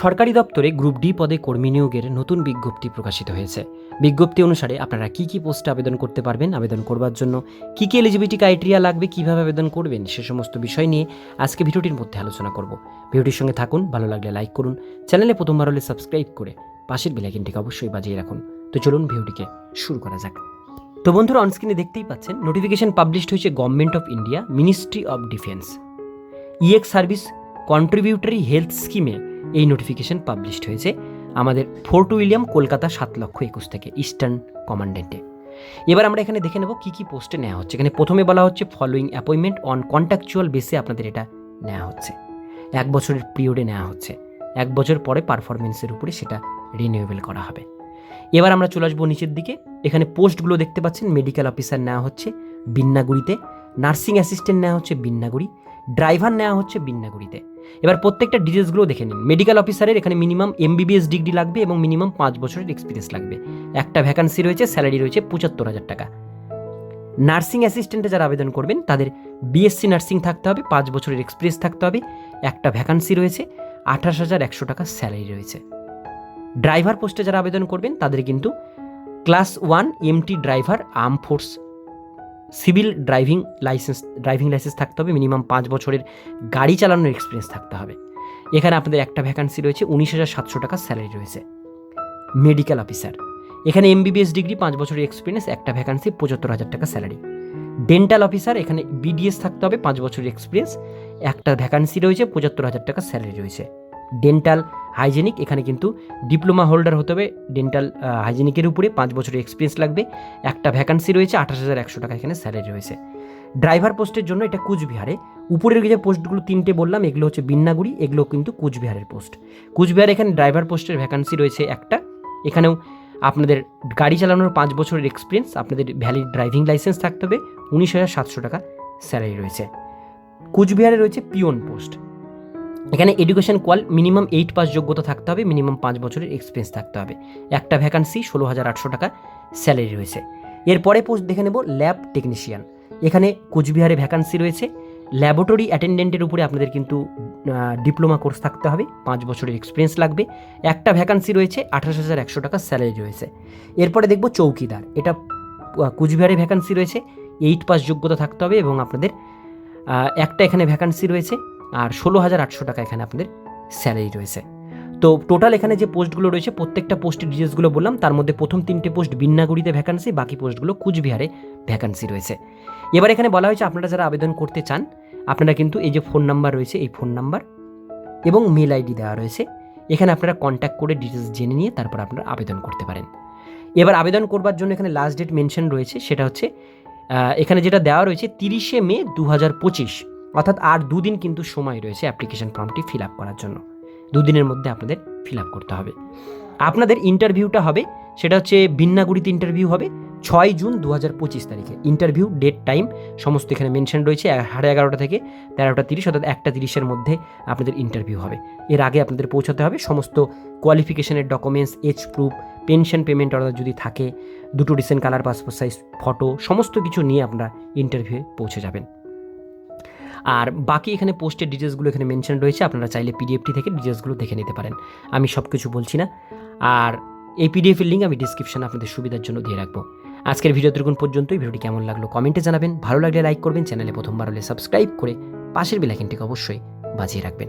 সরকারি দপ্তরে group D পদে কর্মী নিয়োগের নতুন বিজ্ঞপ্তি প্রকাশিত হয়েছে। বিজ্ঞপ্তি অনুসারে আপনারা কি কি পোস্টে আবেদন করতে পারবেন, আবেদন করবার জন্য কি কি এলিজিবিলিটি ক্রাইটেরিয়া লাগবে, কীভাবে আবেদন করবেন, সে সমস্ত বিষয় নিয়ে আজকে ভিডিওটির মধ্যে আলোচনা করব। ভিডিওটির সঙ্গে থাকুন, ভালো লাগলে লাইক করুন, চ্যানেলে প্রথমবার হলে সাবস্ক্রাইব করে পাশের বেলাইকিনটিকে অবশ্যই বাজিয়ে রাখুন। তো চলুন ভিডিওটিকে শুরু করা যাক। তো বন্ধুরা অনস্ক্রিনে দেখতেই পাচ্ছেন নোটিফিকেশন পাবলিশড হয়েছে government of India ministry of defence ex service contributory health স্কিমে এই নোটিফিকেশন পাবলিশড হয়েছে আমাদের ফোর্ট উইলিয়াম, কলকাতা সাত লক্ষ একুশ থেকে ইস্টার্ন কমান্ডেন্টে এবার আমরা এখানে দেখে নেব কী কী পোস্টে নেওয়া হচ্ছে। এখানে প্রথমে বলা হচ্ছে ফলোয়িং অ্যাপয়েন্টমেন্ট অন কন্ট্রাকচুয়াল বেসে আপনাদের এটা নেওয়া হচ্ছে। এক বছরের পিরিয়ডে নেওয়া হচ্ছে। এক বছর পরে পারফরমেন্সের উপরে সেটা রিনিউয়েবল করা হবে। এবার আমরা চলে আসব নিচের দিকে। এখানে পোস্টগুলো দেখতে পাচ্ছেন। মেডিকেল অফিসার নেওয়া হচ্ছে বিন্নাগুড়িতে। নার্সিং অ্যাসিস্ট্যান্ট নেওয়া হচ্ছে বিন্নাগুড়ি। ড্রাইভার নেওয়া হচ্ছে বিন্নাগুড়িতে এবার প্রত্যেকটা ডিটেলসগুলো দেখে নিন। মেডিকেল অফিসারের এখানে মিনিমাম এমবিবিএস ডিগ্রি লাগবে এবং মিনিমাম পাঁচ বছরের এক্সপিরিয়েন্স লাগবে। একটা ভ্যাকান্সি রয়েছে, স্যালারি রয়েছে পঁচাত্তর হাজার টাকা। নার্সিং অ্যাসিস্ট্যান্টে যারা আবেদন করবেন, তাদের বিএসসি নার্সিং থাকতে হবে, পাঁচ বছরের এক্সপিরিয়েন্স থাকতে হবে। একটা ভ্যাকান্সি রয়েছে, আঠাশ হাজার একশো টাকা স্যালারি রয়েছে। ড্রাইভার পোস্টে যারা আবেদন করবেন, তাদের কিন্তু class one MT driver arm force civil driving licence driving licence থাকতে হবে, মিনিমাম পাঁচ বছরের গাড়ি চালানোর এক্সপিরিয়েন্স থাকতে হবে। এখানে আপনাদের একটা ভ্যাকান্সি রয়েছে, উনিশ হাজার সাতশো টাকা স্যালারি রয়েছে। মেডিকেল অফিসার এখানে এমবিবিএস ডিগ্রি পাঁচ বছরের এক্সপিরিয়েন্স একটা ভ্যাকান্সি পঁচাত্তর হাজার টাকা স্যালারি ডেন্টাল অফিসার এখানে বিডিএস থাকতে হবে, পাঁচ বছরের এক্সপিরিয়েন্স একটা ভ্যাকান্সি রয়েছে, পঁচাত্তর হাজার টাকা স্যালারি রয়েছে। ডেন্টাল হাইজেনিক এখানে কিন্তু ডিপ্লোমা হোল্ডার হতে হবে। ডেন্টাল হাইজেনিকের উপরে পাঁচ বছরের এক্সপিরিয়েন্স লাগবে। একটা ভ্যাকান্সি রয়েছে, আঠাশ হাজার একশো টাকা এখানে স্যালারি রয়েছে। ড্রাইভার পোস্টের জন্য এটা কুচবিহারে। উপরের যে পোস্টগুলো তিনটে বললাম, এগুলো হচ্ছে বিন্নাগুড়ি এগুলো কিন্তু কুচবিহারের পোস্ট কুচবিহার এখানে ড্রাইভার পোস্টের ভ্যাকান্সি রয়েছে একটা। এখানেও আপনাদের গাড়ি চালানোর পাঁচ বছরের এক্সপিরিয়েন্স আপনাদের ভ্যালিড ড্রাইভিং লাইসেন্স থাকতে হবে। উনিশ হাজার সাতশো টাকা স্যালারি রয়েছে। কুচবিহারে রয়েছে পিওন পোস্ট এখানে education qual minimum eight pass যোগ্যতা থাকতে হবে মিনিমাম পাঁচ বছরের এক্সপিরিয়েন্স থাকতে হবে। একটা ভ্যাকান্সি ষোলো হাজার আটশো টাকা স্যালারি রয়েছে। এরপরে পোস্ট দেখে নেব ল্যাব টেকনিশিয়ান এখানে কোচবিহারে ভ্যাকান্সি রয়েছে। ল্যাবরেটরি অ্যাটেন্ডেন্টের উপরে আপনাদের কিন্তু ডিপ্লোমা কোর্স থাকতে হবে, পাঁচ বছরের এক্সপিরিয়েন্স লাগবে। একটা ভ্যাকান্সি রয়েছে, আঠাশ হাজার একশো টাকা স্যালারি রয়েছে। এরপরে দেখব চৌকিদার। এটা কুচবিহারে ভ্যাকান্সি রয়েছে এইট পাস যোগ্যতা থাকতে হবে এবং আপনাদের একটা এখানে ভ্যাকান্সি রয়েছে। আর ষোলো হাজার আটশো টাকা এখানে আপনাদের স্যালারি রয়েছে। তো টোটাল এখানে যে পোস্টগুলো রয়েছে, প্রত্যেকটা পোস্টের ডিটেলসগুলো বললাম, তার মধ্যে প্রথম তিনটে পোস্ট বিন্নাগুড়িতে ভ্যাকান্সি বাকি পোস্টগুলো কুচবিহারে ভ্যাকান্সি রয়েছে। এবার এখানে বলা হয়েছে, আপনারা যারা আবেদন করতে চান, আপনারা কিন্তু এই যে ফোন নাম্বার রয়েছে, এই ফোন নাম্বার এবং মেল আইডি দেওয়া রয়েছে, এখানে আপনারা কন্ট্যাক্ট করে ডিটেলস জেনে নিয়ে তারপর আপনারা আবেদন করতে পারেন। এবার আবেদন করবার জন্য এখানে লাস্ট ডেট মেনশন রয়েছে, সেটা হচ্ছে এখানে যেটা দেওয়া রয়েছে, তিরিশে মে দু হাজার পঁচিশ। অর্থাৎ আর দুদিন কিন্তু সময় রয়েছে অ্যাপ্লিকেশন ফর্মটি ফিল আপ করার জন্য। দুদিনের মধ্যে আপনাদের ফিল আপ করতে হবে। আপনাদের ইন্টারভিউটা হবে, সেটা হচ্ছে বিন্নাগুড়িতে ইন্টারভিউ হবে ছয় জুন দু হাজার পঁচিশ তারিখে। ইন্টারভিউ ডেট টাইম সমস্ত এখানে মেনশন রয়েছে সাড়ে এগারোটা থেকে তেরোটা তিরিশ, অর্থাৎ একটা তিরিশের মধ্যে আপনাদের ইন্টারভিউ হবে। এর আগে আপনাদের পৌঁছাতে হবে, সমস্ত কোয়ালিফিকেশনের documents age proof pension payment order যদি থাকে, দুটো recent colour passport size photo সমস্ত কিছু নিয়ে আপনারা ইন্টারভিউয়ে পৌঁছে যাবেন। আর বাকি এখানে পোস্টের ডিটেলসগুলো এখানে মেনশন রয়েছে, আপনারা চাইলে পিডিএফটি থেকে ডিটেলসগুলো দেখে নিতে পারেন। আমি সব কিছু বলছি না। আর এই পিডিএফের লিঙ্ক আমি ডিসক্রিপশনে আপনাদের সুবিধার জন্য দিয়ে রাখব। আজকের ভিডিও পর্যন্ত এই ভিডিওটি কেমন লাগল কমেন্টে জানাবেন। ভালো লাগলে লাইক করবেন। চ্যানেলে প্রথমবার হলে সাবস্ক্রাইব করে পাশের বিলাইকিনটিকে অবশ্যই বাজিয়ে রাখবেন।